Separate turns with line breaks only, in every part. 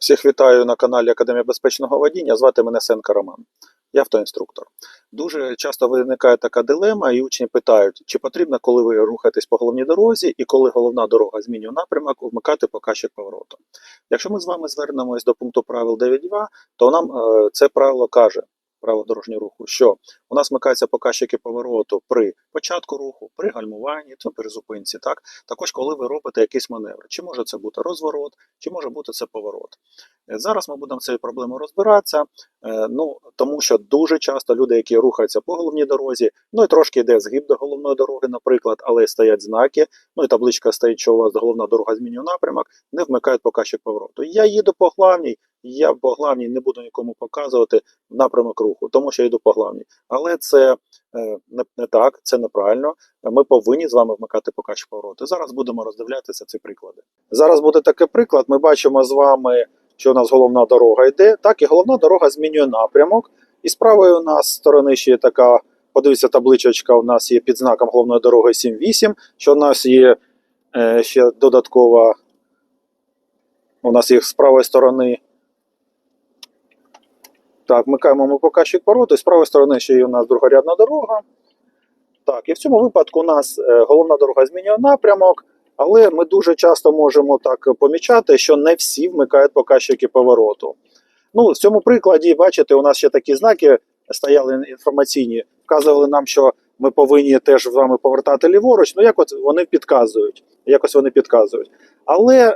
Всіх вітаю на каналі Академія безпечного водіння. Звати мене Сенка Роман. Я автоінструктор. Дуже часто виникає така дилема, і учні питають, чи потрібно, коли ви рухаєтесь по головній дорозі, і коли головна дорога змінює напрямок, вмикати показчик повороту. Якщо ми з вами звернемось до пункту правил 9.2, то нам е, це правило каже. Правило дорожнього руху, що у нас вмикаються показчики повороту при початку руху, при гальмуванні, то при зупинці. Так також, коли ви робите якийсь маневр, чи може це бути розворот, чи може бути це поворот. Е, Зараз ми будемо цією проблемою розбиратися, е, ну тому що дуже часто люди, які рухаються по головній дорозі, ну і трошки йде згиб до головної дороги, наприклад, але стоять знаки, ну і табличка стоїть, що у вас головна дорога змінює напрямок, не вмикають показчик повороту. Я їду по главній, я по главній не буду нікому показувати напрямок руху, тому що я йду по главній. Але це е, не, не так, це неправильно. Ми повинні з вами вмикати показчик повороту. Зараз будемо роздивлятися ці приклади. Зараз буде такий приклад. Ми бачимо з вами, що у нас головна дорога йде. Так, і головна дорога змінює напрямок. І з правої у нас сторони ще є така. Подивіться, табличечка у нас є під знаком головної дороги 7-8, що у нас є е, ще додаткова. У нас є з правої сторони. Так, вмикаємо ми показчик повороту, з правої сторони ще є у нас другорядна дорога. Так, і в цьому випадку у нас е, головна дорога змінює напрямок, але ми дуже часто можемо так помічати, що не всі вмикають показчики повороту. Ну, в цьому прикладі, бачите, у нас ще такі знаки стояли інформаційні, вказували нам, що ми повинні теж з вами повертати ліворуч. Ну, от вони підказують, якось вони підказують. Але е,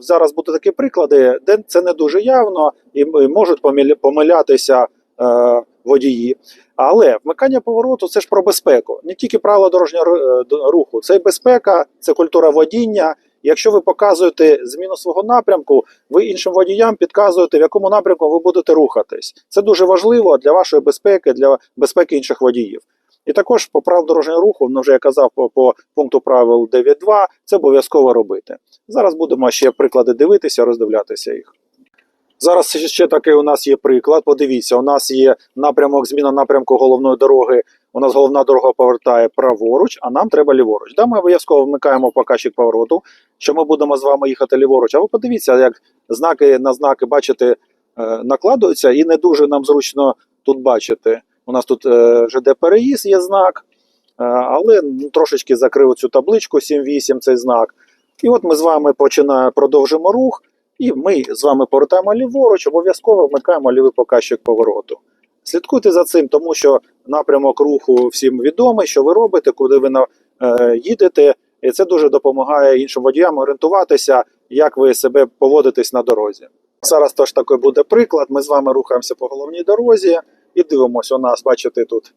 зараз будуть такі приклади, де це не дуже явно і, і можуть помиля- помилятися е, водії. Але вмикання повороту це ж про безпеку, не тільки правила дорожнього е, руху, це й безпека, це культура водіння. Якщо ви показуєте зміну свого напрямку, ви іншим водіям підказуєте, в якому напрямку ви будете рухатись. Це дуже важливо для вашої безпеки, для безпеки інших водіїв. І також по правил дорожнього руху, ну вже я казав по, по пункту правил 9.2, це обов'язково робити. Зараз будемо ще приклади дивитися, роздивлятися їх. Зараз ще- такий у нас є приклад. Подивіться, у нас є напрямок, зміна напрямку головної дороги. У нас головна дорога повертає праворуч, а нам треба ліворуч. Да, ми обов'язково вмикаємо показчик повороту, що ми будемо з вами їхати ліворуч. А ви подивіться, як знаки на знаки, бачите, е, накладуються, і не дуже нам зручно тут бачити. У нас тут е, ЖД переїзд є знак, е, але ну, трошечки закрив цю табличку 7-8 цей знак. І от ми з вами починаємо, продовжимо рух. І ми з вами повертаємо ліворуч, обов'язково вмикаємо лівий показчик повороту. Слідкуйте за цим, тому що напрямок руху всім відомий, що ви робите, куди ви на- е, їдете, і це дуже допомагає іншим водіям орієнтуватися, як ви себе поводитесь на дорозі. Зараз теж такий буде приклад. Ми з вами рухаємося по головній дорозі і дивимося, у нас, бачите, тут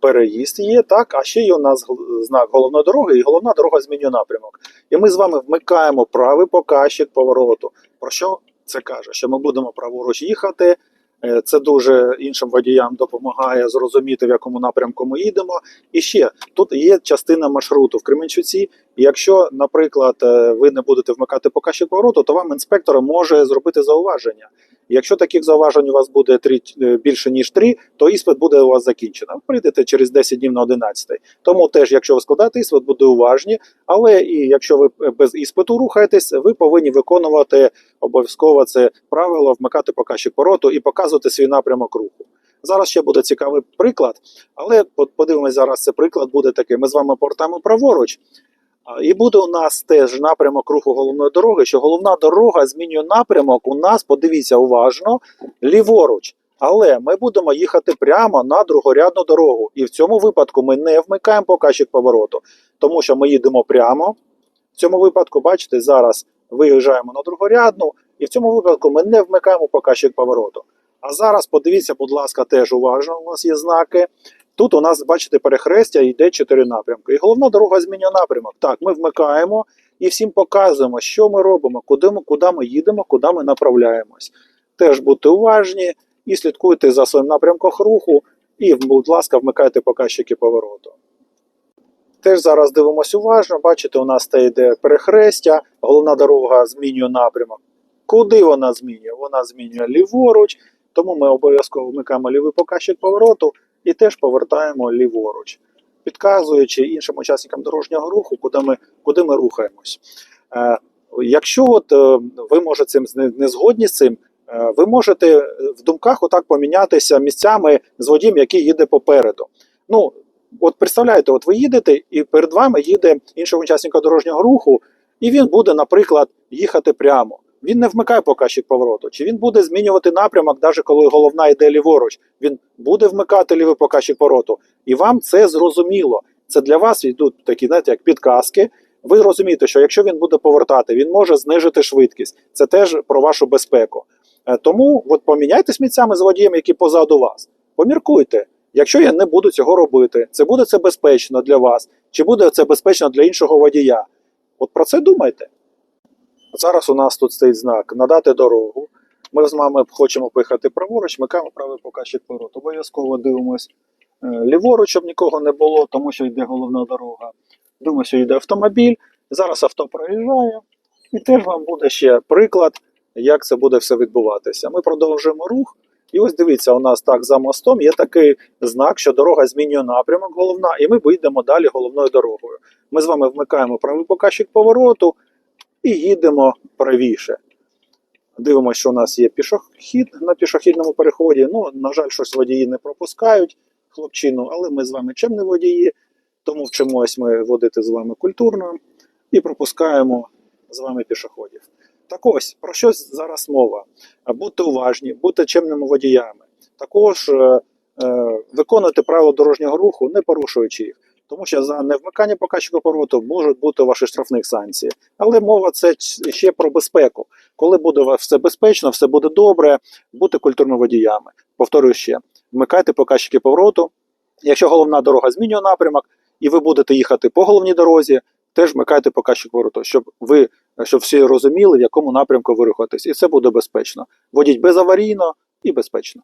переїзд є, так, а ще є у нас знак головної дороги, і головна дорога змінює напрямок. І ми з вами вмикаємо правий показчик повороту. Про що це каже? Що ми будемо праворуч їхати. Е, Це дуже іншим водіям допомагає зрозуміти, в якому напрямку ми їдемо. І ще тут є частина маршруту в Кременчуці. І Якщо, наприклад, е, ви не будете вмикати показчик повороту, то вам інспектор може зробити зауваження. Якщо таких зауважень у вас буде три, е, більше ніж три, то іспит буде у вас закінчено. Ви Прийдете через 10 днів на 11. Тому теж, якщо ви складаєте іспит, буде уважні. Але і якщо ви е, без іспиту рухаєтесь, ви повинні виконувати обов'язково це правило, вмикати показчик повороту і показувати свій напрямок руху. Зараз ще буде цікавий приклад, але по- подивимось зараз. Це приклад буде такий. Ми з вами повертаємо праворуч. І буде у нас теж напрямок руху головної дороги, що головна дорога змінює напрямок. У нас, подивіться уважно, ліворуч. Але ми будемо їхати прямо на другорядну дорогу. І в цьому випадку ми не вмикаємо показчик повороту, тому що ми їдемо прямо. В цьому випадку, бачите, зараз виїжджаємо на другорядну, і в цьому випадку ми не вмикаємо показчик повороту. А зараз подивіться, будь ласка, теж уважно. У нас є знаки. Тут у нас, бачите, перехрестя йде чотири напрямки. І головна дорога змінює напрямок. Так, ми вмикаємо і всім показуємо, що ми робимо, куди ми, куди ми їдемо, куди ми направляємось. Теж будьте уважні і слідкуйте за своїм напрямком руху, і, будь ласка, вмикайте показчики повороту. Теж зараз дивимося уважно. Бачите, у нас те йде перехрестя, головна дорога змінює напрямок. Куди вона змінює? Вона змінює ліворуч, тому ми обов'язково вмикаємо лівий показчик повороту і теж повертаємо ліворуч, підказуючи іншим учасникам дорожнього руху, куди ми, куди ми рухаємось. Е, Якщо от, е, ви може цим не, згодні з цим, е, ви можете в думках отак помінятися місцями з водієм, який їде попереду. Ну, от представляєте, от ви їдете, і перед вами їде інший учасник дорожнього руху, і він буде, наприклад, їхати прямо. Він не вмикає показчик повороту, чи він буде змінювати напрямок, навіть коли головна йде ліворуч. Він буде вмикати лівий показчик повороту. І вам це зрозуміло. Це для вас йдуть такі, знаєте, як підказки. Ви розумієте, що якщо він буде повертати, він може знижити швидкість. Це теж про вашу безпеку. Е, Тому от поміняйтесь місцями з водієм, який позаду вас. Поміркуйте. Якщо я не буду цього робити, це буде це безпечно для вас, чи буде це безпечно для іншого водія? От про це думайте. Зараз у нас тут стоїть знак надати дорогу. Ми з вами хочемо поїхати праворуч, микаємо правий показчик повороту. Обов'язково дивимось е, ліворуч, щоб нікого не було, тому що йде головна дорога. Дивимося, йде автомобіль. Зараз авто проїжджає. І теж вам буде ще приклад, як це буде все відбуватися. Ми продовжуємо рух. І ось дивіться, у нас так за мостом є такий знак, що дорога змінює напрямок головна, і ми вийдемо далі головною дорогою. Ми з вами вмикаємо правий показчик повороту і їдемо правіше. Дивимося, що у нас є пішохід на пішохідному переході. Ну, на жаль, щось водії не пропускають хлопчину, але ми з вами чемні водії, тому вчимось ми водити з вами культурно і пропускаємо з вами пішоходів. Так ось, про що зараз мова? Будьте уважні, будьте чемними водіями. Також е, е, виконуйте правила дорожнього руху, не порушуючи їх. Тому що за невмикання показчика повороту можуть бути ваші штрафних санкції. Але мова це ще про безпеку. Коли буде все безпечно, все буде добре, будьте культурними водіями. Повторюю ще, вмикайте показчики повороту. Якщо головна дорога змінює напрямок, і ви будете їхати по головній дорозі, теж вмикайте показчик повороту, щоб ви щоб всі розуміли, в якому напрямку ви рухаєтесь. І це буде безпечно. Водіть безаварійно і безпечно.